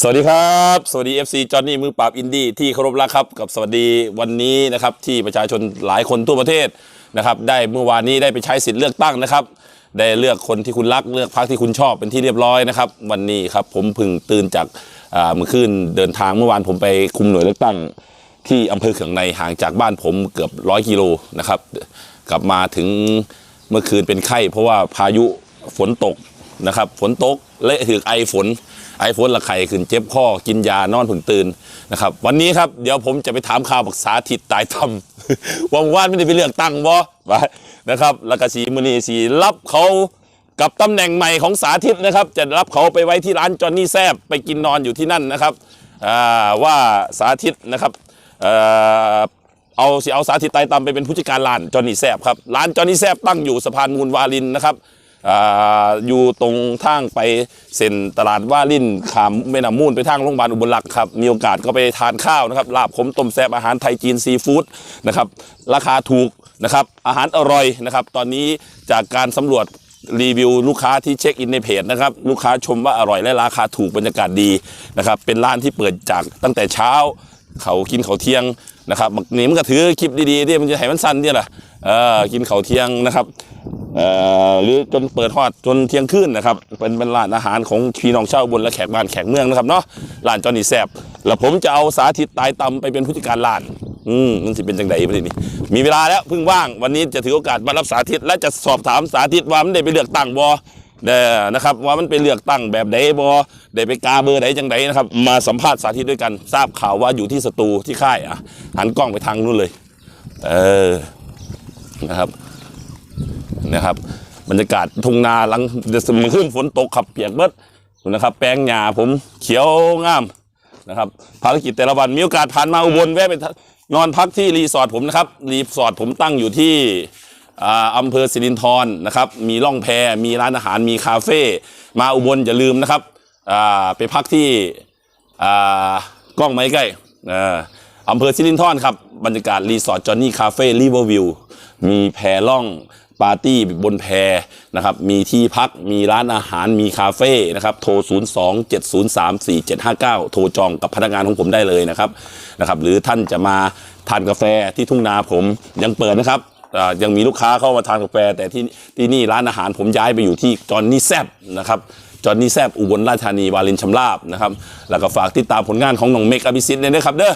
สวัสดีครับ สวัสดี FC จอห์นนี่มือปราบอินดี้ที่เคารพรักครับ กับสวัสดีวันนี้นะครับที่ประชาชนหลายคนทั่วประเทศนะครับได้เมื่อวานนี้ได้ไปใช้สิทธิ์เลือกตั้งนะครับ ได้เลือกคนที่คุณรักเลือกพรรคที่คุณชอบเป็นที่เรียบร้อยนะครับวันนี้ครับผมเพึ่งตื่นจากอ่าเมื่อคืนเดินทางเมื่อวานผมไปคุมหน่วยเลือกตั้ง ที่อำเภอเขืองในห่างจากบ้านผมเกือบร้อยกิโลนะครับกลับมาถึงเมื่อคืนเป็นไข้ เพราะว่าพายุฝนตกนะครับฝนตกและถือไอฝน ไอฝนละไข่ขึ้นเจ็บข้อกินยานอนผึ่งตื่นนะครับวันนี้ครับเดี๋ยวผมจะไปถามข่าวบักษาทิตตายทำว่าว่านไม่ได้ไปเลือกตั้งบ่วะนะครับแล้วก็สีมือนีสีรับเขากับตำแหน่งใหม่ของสาธิตนะครับ จะรับเขาไปไว้ที่ร้านจอห์นนี่แซบไปกินนอนอยู่ที่นั่นนะครับอ่าว่าสาธิตนะครับเอาสิเอาสาธิตไตรตำไปเป็นผู้จัดการร้านจอห์นนี่แซบครับร้านจอห์นนี่แซบตั้งอยู่สะพานมูลวาลินนะครับ ออยู่ตรงทางไปเส้นตลาดว่าลินขามแม่น้ำมูลไปทางโรงพยาบาลอุบลรักษ์ครับมีโอกาสก็ไปทานข้าวนะครับลาบขมต้มแซบอาหารไทยจีนซีฟู้ดนะครับราคาถูกนะครับอาหารอร่อยนะครับ ตอนนี้จากการสำรวจรีวิวลูกค้าที่เช็คอินในเพจนะครับลูกค้าชมว่าอร่อยและราคาถูกบรรยากาศดีนะครับเป็นร้านที่เปิดจากตั้งแต่เช้า เขากินเขาเที่ยง นะครับบักนี่มันก็ถือคลิปดีๆที่มันจะให้มันสั้นเนี่ยแหละเออกินเข่าเที่ยงนะครับเอ่อหรือจนเปิดฮอดจนเที่ยงคืนนะครับ เป็นเป็นร้านอาหารของพี่น้องชาวบนและแขกบ้านแขกเมืองนะครับเนาะร้านจอนี่แซบแล้วผมจะเอาสาธิตตายตำไปเป็นผู้จัดการร้านอืมมันสิเป็นจังไดประเด็นนี้ มีเวลาแล้วเพิ่งว่างวันนี้จะถือโอกาสมารับสาธิต และจะสอบถามสาธิตว่ามันได้ไปเลือกตั้งบอ นะครับว่ามันไปเลือกตั้งแบบใดบ่ได้ไปกาเบอร์ใดจังไดนะครับมาสัมภาษณ์สาธิตด้วยกัน ทราบข่าวว่าอยู่ที่สตูที่ค่ายอะหันกล้องไปทางนู้นเลย เออนะครับนะครับ บรรยากาศทุ่งนาหลังเดี๋ยวมันขึ้นฝนตกขับเปียกเบิดนะครับ แปลงหญ้าผมเขียวงามนะครับภารกิจแต่ละวันมีโอกาสผ่านมาอุบลแวะไปนอนพักที่รีสอร์ทผมนะครับรีสอร์ทผมตั้งอยู่ที่ อำเภอสิรินธรนะครับมีล่องแพมีร้านอาหารมีคาเฟ่มาอุบลอย่าลืมนะครับไปพักที่กล้องไม้ใกล้อ่าอำเภอสิรินธรครับบรรยากาศรีสอร์ทจอห์นนี่คาเฟ่ริเวอร์วิวมีแพล่องปาร์ตี้บนแพนะครับ มีที่พัก มีร้านอาหาร มีคาเฟ่นะครับ โทร 0 2 7 0 3 4 7 5 9 โทรจองกับพนักงานของผมได้เลยนะครับ นะครับ หรือท่านจะมาทานกาแฟที่ทุ่งนาผมยังเปิดนะครับ ยังมีลูกค้าเข้ามาทานกาแฟ แต่ที่ที่นี่ร้านอาหารผมย้ายไปอยู่ที่จอนนี่แซบนะครับจอนนี่แซบอุบลราชธานีวาลินชำราบนะครับ แล้วก็ฝากติดตามผลงานของน้องเมกอภิสิทธิ์ด้วยนะครับเด้อ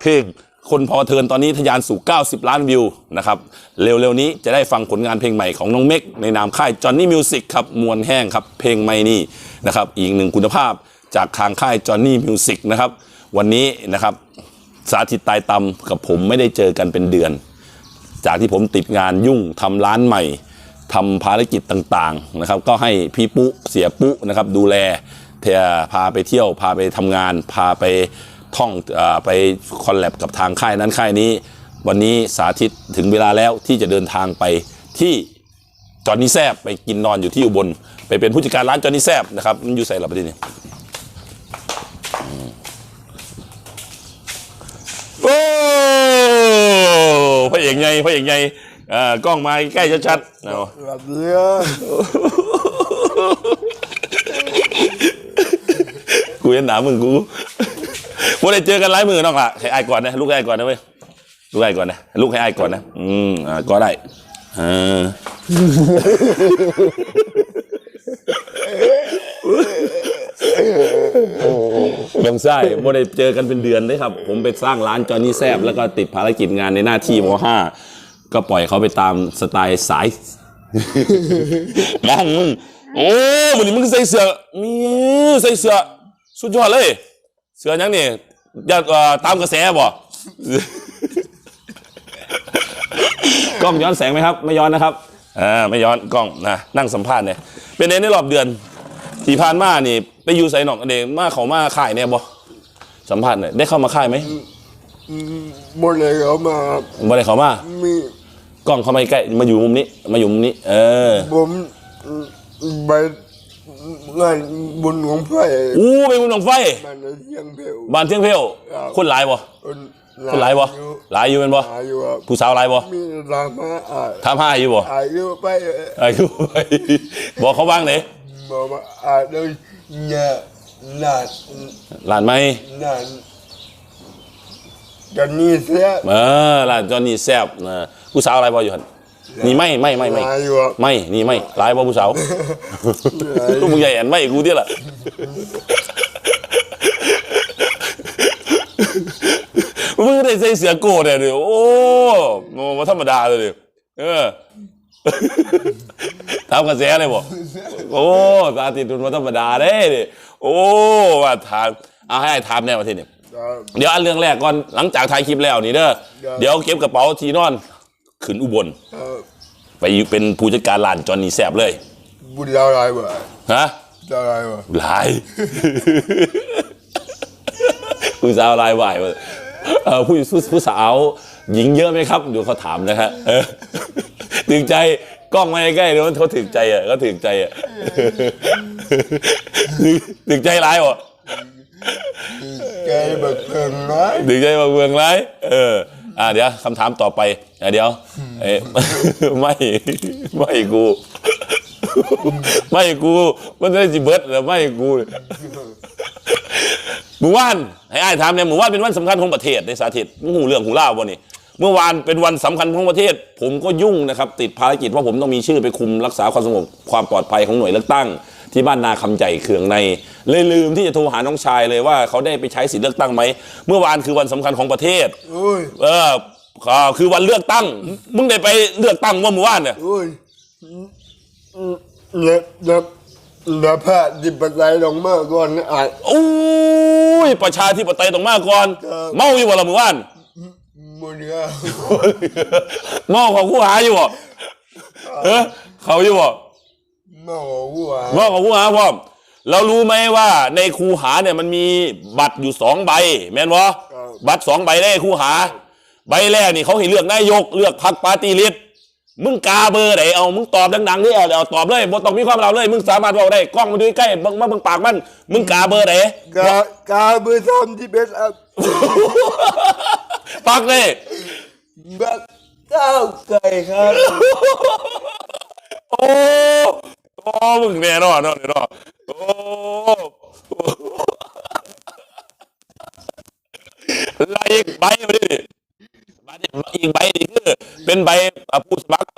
เพลงคนพอเทินตอนนี้ทะยานสู่ 90 ล้านวิวนะครับ เร็วๆนี้จะได้ฟังผลงานเพลงใหม่ของน้องเมกในนามค่ายจอนนี่มิวสิกครับมวลแห้งครับเพลงใหม่นี่นะครับอีกหนึ่งคุณภาพจากทางค่ายจอนนี่มิวสิกนะครับวันนี้นะครับสาธิตตายตำกับผมไม่ได้เจอกันเป็นเดือน จากที่ผมติดงานยุ่งทำร้านใหม่ทำภารกิจต่างๆนะครับ ก็ให้พี่ปุ๊เสียปุ๊นะครับ ดูแลเทพาไปเที่ยว พาไปทำงาน พาไปท่องอไปคอลแลบกับทางค่ายนั้นค่ายนี้ วันนี้สาธิตถึงเวลาแล้วที่จะเดินทางไปที่จอห์นนี่แซบไปกินนอนอยู่ที่อุบลไปเป็นผู้จัดการร้านจอห์นนี่แซบนะครับมันอยู่ใส่หลับประเด็นนี้โอ้ อกไงพระเอกไงอ่ากล้องมาใกล้ชัดๆเอาหลับเรือกูเห็นหนามึงกูว่าได้เจอกันหลายมือน้องละให้อายก่อนนะลูกให้อายก่อนนะเว้ยลูกให้อายก่อนนะลูกให้อายก่อนนะอืมอ่าก็ได้เออลงไส้บ่ได้เจอกันเป็นเดือนเลยครับ ผมไปสร้างร้านจอห์นนี่แซบแล้วก็ติดภารกิจงานในหน้าที่มห้าก็ปล่อยเขาไปตามสไตล์สาย บ้องมึงโอ้วันนี้มึงใส่เสื้อมีใส่เสื้อสุดยอดเลย เสื้อยังนี่อยากเอ่อตามกระแสบ่ กล้องย้อนแสงไหมครับ ไม่ย้อนนะครับอ่าไม่ย้อนกล้องนะนั่งสัมภาษณ์เนี่ยเป็นเอในรอบเดือน ที่ผ่านมานี่ ไปอยู่ไสหนองเดงมาเขามาค่ายเนี่ยบ่สัมภาษณ์หน่อยได้เข้ามาค่ายไหมบนเลยเขามาบ่ได้เข้ามามีกล้องเข้ามาใกล้มาอยู่มุมนี้ มาอยู่มุมนี้ เออ ผมไปงานบุญของไฟอู้ไปมุมหนองไฟมันในเชียงเพลวบ้านเที่ยงเพลวครับคนหลายบ่คนคนหลายบ่หลายอยู่เป็นบ่หลายอยู่ครับผู้สาวหลายบ่มีรามาอาจถามหาอยู่บ่อายุไปอายุบอกเขาบ้างเลย บอกว่าอาจจะเนี่ยนานหลานไหมนานกันนี่เสียเออหลานจอนนี่แซบนะผู้สาวอะไรบ่อยู่หันนี่ไม่ไม่ไม่ไม่ลายอยู่อะไม่นี่ไม่หลายบ่ผู้สาวมึงใหญ่แอนไม่กูเดียวล่ะมึงได้ใส่เสือโกดเนี่ยเดี๋ยวโอ้โมธรรมดาเลยเดี๋ยวเออ ทำกระแสเลยบ่โอ้ตาติดทุนมาธรรมดาเด้ดิโอ้ว่าถามเอาให้ถามแน่มาทีนี่ครับเดี๋ยวอันเรื่องแรกก่อนหลังจากถ่ายคลิปแล้วนี่เด้อครับเดี๋ยวเก็บกระเป๋าทีนอนขึ้นอุบลครับไปอยู่เป็นผู้จัดการร้านจอนนี่แซบเลยบุญเราอะไรวะฮะจะอะไรวะหลายผู้สาวลายวายเออผู้ผู้ผู้สาวหญิงเยอะไหมครับเดี๋ยวเขาถามนะฮะเออ ถึงใจกล้องมาใกล้ๆเดี๋ยวเขาถึงใจอะเขาถึงใจอะถึงใจร้ายบ่แกแบบเพิ่งน้อยถึงใจมาเมืองร้ายเอออ่าเดี๋ยวคำถามต่อไปอะเดี๋ยวเอ้ยไม่ไม่กูไม่กูมันได้จิเบิร์ดแล้วไม่กูหมู่บ้านให้อ้ายถามเนี่ยหมู่บ้านเป็นวันสำคัญของประเทศในสาธิตมึงหูเรื่องหูเล่าบ่นี่ เมื่อวานเป็นวันสำคัญของประเทศ ผมก็ยุ่งนะครับ ติดภารกิจว่าผมต้องมีชื่อไปคุมรักษาความสงบความปลอดภัยของหน่วยเลือกตั้ง ที่บ้านนาคำใจเขืองใน เลยลืมที่จะโทรหาน้องชายเลยว่าเขาได้ไปใช้สิทธิเลือกตั้งไหม เมื่อวานคือวันสำคัญของประเทศโอ้ยเอออ่าคือวันเลือกตั้ง มึงได้ไปเลือกตั้งว่าเมื่อวานเนี่ยโอ้ยเนี่ยเนี่ยเนี่ยพระดิบปัจจัยลงมาก่อนนะอาจโอ้ยประชาธิปไตยต้องมาก่อนครับเมาอยู่บ่ละเมื่อวาน มุนก็หม้อของผู้หาอยู่บ่เออเขาอยู่บ่เมาหัวหม้อของผู้หาพร้อมเรารู้ไหมว่าในคูหาเนี่ยมันมีบัตรอยู่สองใบ แม่นบ่บัตรสองใบได้คูหา ใบแรกนี่เขาให้เลือกนายกเลือกพรรคปาร์ตี้ลิสต์มึงกาเบอร์ไหนเอามึงตอบดังๆนี่เอาเอาตอบเลยบ่ต้องมีความเราเลย มึงสามารถบอกได้กล้องมันดูใกล้ๆมึงมาเบิ่งปากมัน มึงกาเบอร์ไหนกากาเบอร์สามที่เป็นอะ ปักเลยแบบก้าวไก่ครับ โอ้โอ้มึงแน่นอนเนาะแน่นอนโอ้ลายอีกใบมาดิบัตรอีกใบนี่คือเป็นใบอะผู้สมัคร